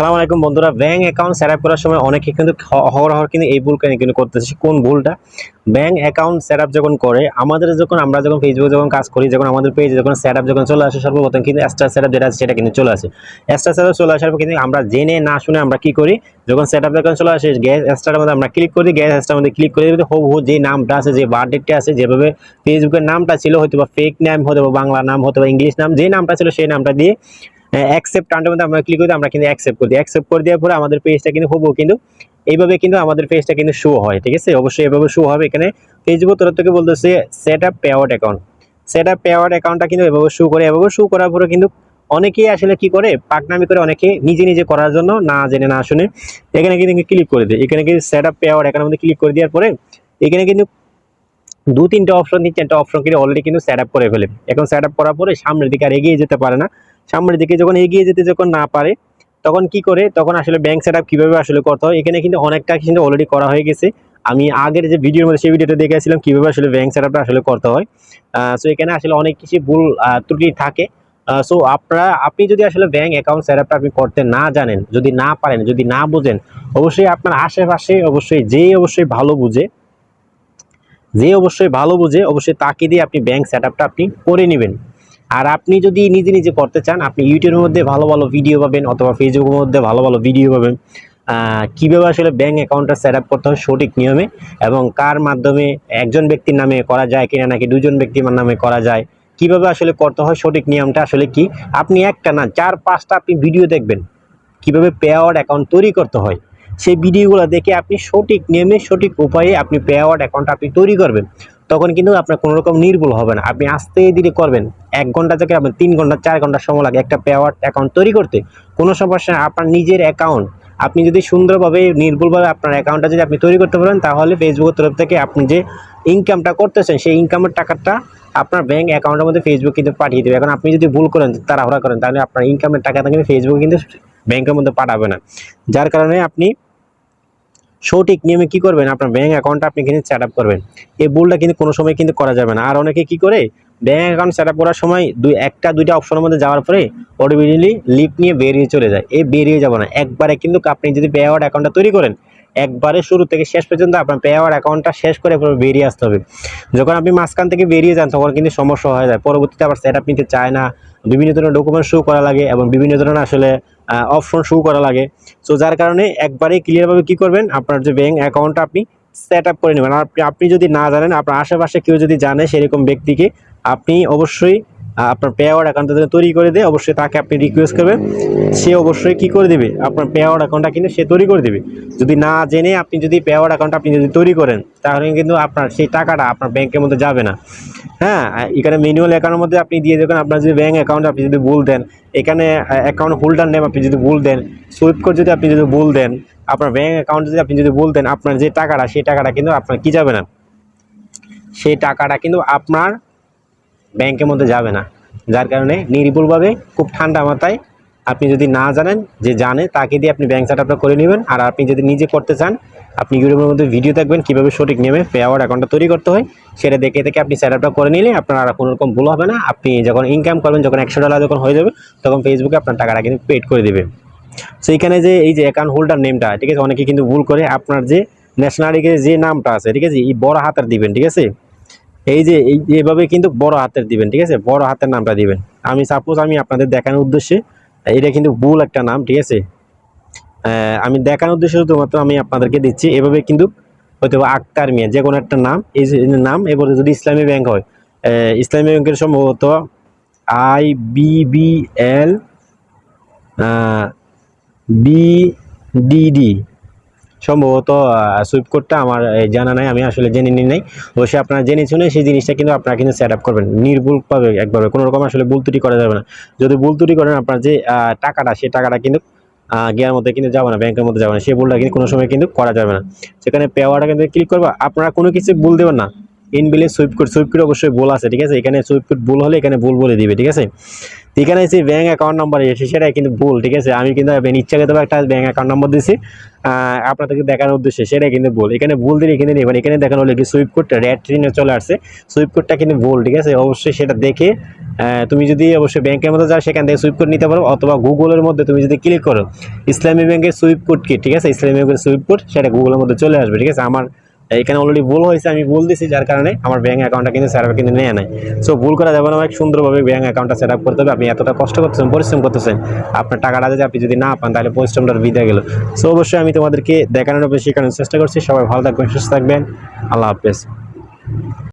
আসসালামু আলাইকুম বন্ধুরা। ব্যাংক অ্যাকাউন্ট সেট আপ করার সময় অনেকে কিন্তু অহরহ কিন্তু এই ভুল কেন কিন্তু করতেছে। কোন ভুলটা? ব্যাংক অ্যাকাউন্ট সেট যখন করে, আমাদের যখন, আমরা যখন ফেসবুকে যখন কাজ করি, যখন আমাদের পেজে যখন সেট যখন চলে আসে, সর্বপ্রথম কিন্তু এক্সট্রা সেট যেটা আছে, সেটা কিন্তু চলে আসে। এক্সট্রা সেট চলে আসার পর কিন্তু আমরা জেনে না শুনে আমরা কি করি? যখন সেট যখন চলে আসে গ্যাস এক্সট্রার মধ্যে আমরা ক্লিক করি গ্যাস এক্সট্রার মধ্যে ক্লিক করে দিতে হবু যে নামটা আছে, যে বার্থডেটটা আছে, যেভাবে ফেসবুকের নামটা ছিল হয়তো বা ফেক নাম হতে বা বাংলা নাম হতে বা ইংলিশ নাম, যে নামটা ছিল, সেই নামটা দিয়ে অ্যাকসেপ্ট টানটার মধ্যে আমরা ক্লিক করি আমরা কিন্তু অ্যাকসেপ্ট করি অ্যাকসেপ্ট করে দেওয়ার পরে আমাদের পেজটা কিন্তু হব কিন্তু এইভাবে কিন্তু আমাদের পেজটা কিন্তু শো হয়, ঠিক আছে? অবশ্যই এভাবে শো হবে। এখানে ফেসবুক তরফ থেকে বলতেছে set up pay out account set up pay out অ্যাকাউন্টটা কিন্তু এভাবে শো করে। এভাবে শো করার পরে কিন্তু অনেকেই আসলে কি করে? পাকনামি করে অনেকে নিজে নিজে করার জন্য না জেনে, না শুনে এখানে কিন্তু ক্লিক করে দেয়। এখানে কিন্তু সেট আপ পে আউট অ্যাকাউন্টের মধ্যে ক্লিক করে দেওয়ার পরে এখানে কিন্তু দু তিনটা অপশন তিন চারটা অপশন কিন্তু অলরেডি কিন্তু সেট আপ করে ফেলে। এখন সেট আপ করার পরে সামনের দিকে আর এগিয়ে যেতে পারে না। সামনের দিকে যখন এগিয়ে যেতে যখন না পারে, তখন কি করে? তখন আসলে ব্যাংক সেট আপ কীভাবে আসলে করতে হয়? এখানে কিন্তু অনেকটা কিন্তু অলরেডি করা হয়ে গেছে। আমি আগের যে ভিডিওর মধ্যে সেই ভিডিওটা দেখেছিলাম, কীভাবে আসলে ব্যাংক সেট আপটা আসলে করতে হয়। সো এখানে আসলে অনেক কিছু ভুল ত্রুটি থাকে। সো আপনারা, আপনি যদি আসলে ব্যাংক অ্যাকাউন্ট সেট আপটা আপনি করতে না জানেন, যদি না পারেন, যদি না বুঝেন, অবশ্যই আপনার আশেপাশে অবশ্যই, যে অবশ্যই ভালো বুঝে, যে অবশ্যই ভালো বুঝে, অবশ্যই তাকে দিয়ে আপনি ব্যাংক সেট আপটা আপনি করে নেবেন। আর আপনি যদি নিজে নিজে করতে চান, আপনি ইউটিউবের মধ্যে ভালো ভালো ভিডিও পাবেন অথবা ফেসবুকের মধ্যে ভালো ভালো ভিডিও পাবেন। কীভাবে আসলে ব্যাঙ্ক অ্যাকাউন্টটা সেট আপ করতে হয় সঠিক নিয়মে এবং কার মাধ্যমে একজন ব্যক্তির নামে করা যায় কিনা নাকি দুজন ব্যক্তির নামে করা যায়, কীভাবে আসলে করতে হয় সঠিক নিয়মটা আসলে কি? আপনি একটা না, চার পাঁচটা আপনি ভিডিও দেখবেন। কীভাবে পে অ্যাকাউন্ট তৈরি করতে হয়, সেই ভিডিওগুলো দেখে আপনি সঠিক নিয়মে, সঠিক উপায়ে আপনি পে আউট অ্যাকাউন্ট আপনি তৈরি করবেন। তখন কিন্তু আপনার কোনো রকম নির্ভুল হবে না। আপনি আস্তে ধীরে করবেন। এক ঘণ্টা থেকে আপনার তিন ঘণ্টা, চার ঘণ্টা সময় লাগে একটা পে আউট অ্যাকাউন্ট তৈরি করতে। কোনো সমস্যা আপনার নিজের অ্যাকাউন্ট আপনি যদি সুন্দরভাবে, নির্ভুলভাবে আপনার অ্যাকাউন্টটা যদি আপনি তৈরি করতে পারেন, তাহলে ফেসবুকের তরফ থেকে আপনি যে ইনকামটা করতেছেন, সেই ইনকামের টাকাটা আপনার ব্যাঙ্ক অ্যাকাউন্টের মধ্যে ফেসবুক কিন্তু পাঠিয়ে দেবে। এখন আপনি যদি ভুল করেন, তাড়াহুড়া করেন, তাহলে আপনার ইনকামের টাকাটা কিন্তু ফেসবুক কিন্তু ব্যাংকের মধ্যে পাঠাবে না। যার কারণে আপনি সঠিক নিয়মে কি করবেন? আপনার ব্যাঙ্ক অ্যাকাউন্টটা আপনি কিন্তু সেট আপ করবেন। এই ভুলটা কিন্তু কোনো সময় কিন্তু করা যাবে না। আর অনেকে কি করে? ব্যাঙ্ক অ্যাকাউন্ট সেট আপ করার সময় দুই একটা, দুইটা অপশনের মধ্যে যাওয়ার পরে অটোমেটিকলি লিপ নিয়ে বেরিয়ে চলে যায়। এই বেরিয়ে যাবে না। একবারে কিন্তু আপনি যদি পে অ্যাকাউন্টটা তৈরি করেন, একবারে শুরু থেকে শেষ পর্যন্ত আপনার পে অ্যাকাউন্টটা শেষ করে বেরিয়ে আসতে হবে। যখন আপনি মাঝখান থেকে বেরিয়ে যান, তখন কিন্তু সমস্যা হয়ে যায়। পরবর্তীতে আবার সেট আপ নিতে চায় না। বিভিন্ন ধরনের ডকুমেন্ট শো করা লাগে এবং বিভিন্ন ধরনের আসলে অপশন শো করা লাগে। সো যার কারণে একবারে ক্লিয়ারভাবে কি করবেন? আপনার যে ব্যাঙ্ক অ্যাকাউন্টটা আপনি সেট আপ করে নেবেন। আপনি যদি না জানেন, আপনার আশেপাশে কেউ যদি জানে সেরকম ব্যক্তিকে, আপনি অবশ্যই আপনার পে আউট অ্যাকাউন্টটা যদি তৈরি করে দেয়, অবশ্যই তাকে আপনি রিকোয়েস্ট করবেন। সে অবশ্যই কি করে দেবে? আপনার পে আউট অ্যাকাউন্টটা কিন্তু সে তৈরি করে দেবে। যদি না জেনে আপনি যদি পে আউট অ্যাকাউন্ট আপনি যদি তৈরি করেন, তাহলে কিন্তু আপনার সেই টাকাটা আপনার ব্যাংকের মধ্যে যাবে না। হ্যাঁ এখানে ম্যানুয়াল অ্যাকাউন্টের মধ্যে আপনি দিয়ে দেবেন আপনার যদি ব্যাঙ্ক অ্যাকাউন্ট আপনি যদি ভুল দেন, এখানে অ্যাকাউন্ট হোল্ডার নেম আপনি যদি ভুল দেন সুইপ কোড যদি আপনি যদি ভুল দেন, আপনার ব্যাঙ্ক অ্যাকাউন্ট যদি আপনি যদি ভুল দেন, আপনার যে টাকাটা, সেই টাকাটা কিন্তু আপনার কি যাবে না? সেই টাকাটা কিন্তু আপনার ব্যাংকের মধ্যে যাবে না। যার কারণে নির্ভুলভাবে খুব ঠান্ডা মাথায় আপনি যদি না জানেন, যে জানে, তাকে দিয়ে আপনি ব্যাংক সেট করে নেবেন। আর আপনি যদি নিজে করতে চান, আপনি ইউটিউবের মধ্যে ভিডিও দেখবেন, কীভাবে সঠিক নিয়মে পে আওয়ার অ্যাকাউন্টটা তৈরি করতে হয়। সেটা দেখে দেখে আপনি সেট করে নিলে আপনার আর কোনো রকম ভুল হবে না। আপনি যখন ইনকাম করবেন, যখন একশো ডলার যখন হয়ে যাবে, তখন ফেসবুকে আপনার টাকাটা কিন্তু পেড করে দেবে। সো এখানে যে এই যে অ্যাকাউন্ট হোল্ডার নেমটা ঠিক আছে? অনেকে কিন্তু ভুল করে আপনার যে ন্যাশনালিটির যে নামটা আছে, ঠিক আছে? এই বড় হাতের দিবেন, ঠিক আছে? এই যে, এই, এভাবে কিন্তু বড় হাতের দিবেন, ঠিক আছে? বড় হাতের নামটা দিবেন। আমি সাপোজ আমি আপনাদের দেখানোর উদ্দেশ্যে, এটা কিন্তু ভুল একটা নাম, ঠিক আছে? আমি দেখানোর উদ্দেশ্যে শুধুমাত্র আমি আপনাদেরকে দিচ্ছি, এভাবে কিন্তু হয়তো আক্তার মিয়া, যে কোনো একটা নাম, এই নাম, এবারে যদি ইসলামী ব্যাংক হয় ইসলামী ব্যাংকের সম্ভবত I B B L B DD সম্ভবত সুইপ কোডটা আমার জানা নাই, আমি আসলে জেনে নিই নাই। অবশ্যই আপনারা জেনে শুনে সেই জিনিসটা কিন্তু আপনারা কিন্তু সেট আপ করবেন। নির্ভুলভাবে একভাবে কোনো রকম আসলে ভুল ত্রুটি করা যাবে না। যদি ভুল ত্রুটি করেন আপনার যে টাকাটা সেই টাকাটা কিন্তু গিয়ার মধ্যে কিন্তু যাবে না, ব্যাংকের মধ্যে যাবে না। সেই ভুলটা কিন্তু কোনো সময় কিন্তু করা যাবে না। সেখানে পেওয়াটা কিন্তু ক্লিক করবা। আপনারা কোনো কিছু ভুল দেবেন না। ইনবিলে সুইপ কোড অবশ্যই ভুল আছে, ঠিক আছে? এখানে সুইপ কোড ভুল হলে এখানে ভুল বলে দিবে, ঠিক আছে? এখানে যে ব্যাংক অ্যাকাউন্ট নাম্বার এসে সেটা কিন্তু ভুল, ঠিক আছে? আমি কিন্তু ইচ্ছা ইচ্ছাকৃতভাবে একটা ব্যাংক অ্যাকাউন্ট নাম্বার দিয়েছি আপনাদেরকে দেখানোর উদ্দেশ্যে সেটা কিন্তু ভুল। এখানে ভুল দিলে কিন্তু নেবেন এখানে দেখানো হলো কি সুইপ কোডটা রেড ট্রেনে চলে আসছে সুইপ কোডটা কিন্তু ভুল, ঠিক আছে? অবশ্যই সেটা দেখে তুমি যদি অবশ্যই ব্যাংকের মধ্যে যাও, সেখান থেকে সুইপ কোড নিতে পারো, অথবা গুগলের মধ্যে তুমি যদি ক্লিক করো, ইসলামী ব্যাংকের সুইপ কোড কি, ঠিক আছে? ইসলামী ব্যাংকের সুইপ কোড সেটা গুগলের মধ্যে চলে আসবে, ঠিক আছে? আমার এখানে অলরেডি ভুল হয়েছে, আমি ভুল দিছি, যার কারণে আমার ব্যাঙ্ক অ্যাকাউন্টটা কিন্তু স্যার কিন্তু নেয় নাই। সো ভুল করা যাবে না অনেক সুন্দরভাবে ব্যাঙ্ক অ্যাকাউন্টটা সেট আপ করতে হবে। আপনি এতটা কষ্ট করতেছেন, পরিশ্রম করতেছেন। আপনার টাকাটা যদি আপনি যদি না পান, তাহলে পরিশ্রমটার বিদে গেল। সো অবশ্যই আমি তোমাদেরকে দেখানোর বেশি শেখানোর চেষ্টা করছি। সবাই ভালো থাকবেন, সুস্থ থাকবেন। আল্লাহ হাফেজ।